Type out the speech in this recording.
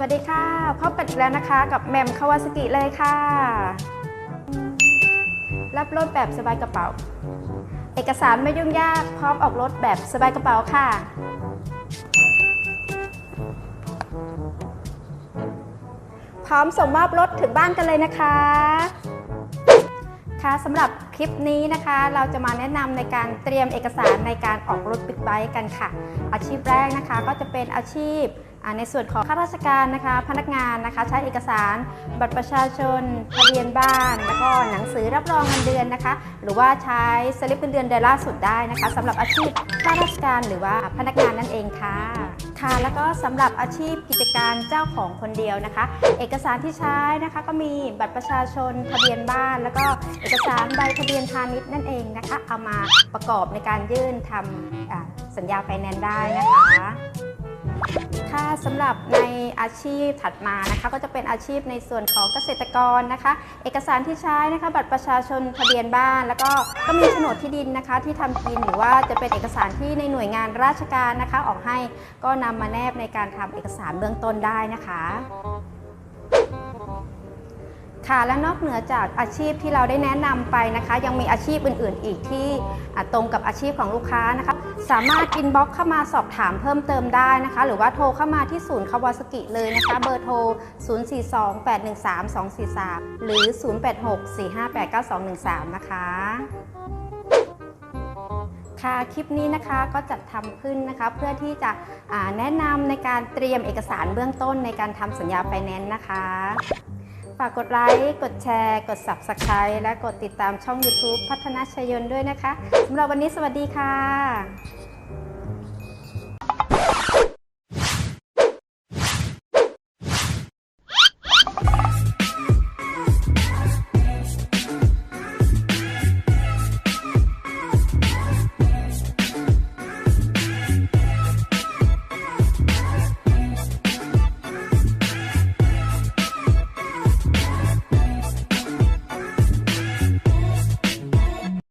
วัสดีค่ะ พบกันอีกแล้วนะคะ กับแมมคาวาสกิเลยค่ะ รับรถแบบสบายกระเป๋า เอกสารไม่ยุ่งยาก พร้อมออกรถแบบสบายกระเป๋าค่ะ พร้อมส่งมอบรถถึงบ้านกันเลยนะคะ ค่ะสำหรับคลิปนี้นะคะ เราจะมาแนะนำในการเตรียมเอกสารในการออกรถบิ๊กไบค์กันค่ะ อาชีพแรกนะคะก็จะเป็นอาชีพ ในส่วนของข้าราชการนะคะ พนักงานนะคะ ใช้เอกสาร บัตรประชาชนทะเบียนบ้าน แล้วก็หนังสือรับรองเงินเดือนนะคะ หรือว่าใช้สลิปเงินเดือนเดือนล่าสุดได้นะคะสำหรับอาชีพข้าราชการหรือว่าพนักงานนั่นเองค่ะค่ะ แล้วก็สำหรับอาชีพกิจการเจ้าของคนเดียวนะคะ เอกสารที่ใช้นะคะก็มีบัตรประชาชนทะเบียนบ้าน แล้วก็เอกสารใบทะเบียนพาณิชย์นั่นเองนะคะ เอามาประกอบในการยื่นทำอ่าสัญญาไฟแนนซ์ได้นะคะ สำหรับในอาชีพถัดมานะคะก็จะเป็นอาชีพในส่วนของเกษตรกรนะคะ เอกสารที่ใช้นะคะ บัตรประชาชนทะเบียนบ้าน แล้วก็ก็มีโฉนดที่ดินนะคะ ที่ทำกินหรือว่าจะเป็นเอกสารที่ในหน่วยงานราชการนะคะ ออกให้ก็นำมาแนบในการทำเอกสารเบื้องต้นได้นะคะ ค่ะและนอกเหนือจากอาชีพที่เราได้แนะนำไปนะคะ ยังมีอาชีพอื่น ๆ อีกที่ตรงกับอาชีพของลูกค้านะคะ สามารถอินบ็อกเข้ามาสอบถามเพิ่มเติมได้นะคะ หรือว่าโทรเข้ามาที่ศูนย์คาวาสกิเลยนะคะ เบอร์โทร 042-813-243 หรือ 086-458-9213 นะคะค่ะคลิปนี้นะคะก็จัดทำขึ้นนะคะเพื่อที่จะแนะนำในการเตรียมเอกสารเบื้องต้นในการทำสัญญาไฟแนนซ์นะคะ ฝากกดไลค์ กดแชร์ กด Subscribe และกดติดตามช่อง YouTube พัฒนาชยนต์ด้วยนะคะสำหรับวันนี้สวัสดีค่ะ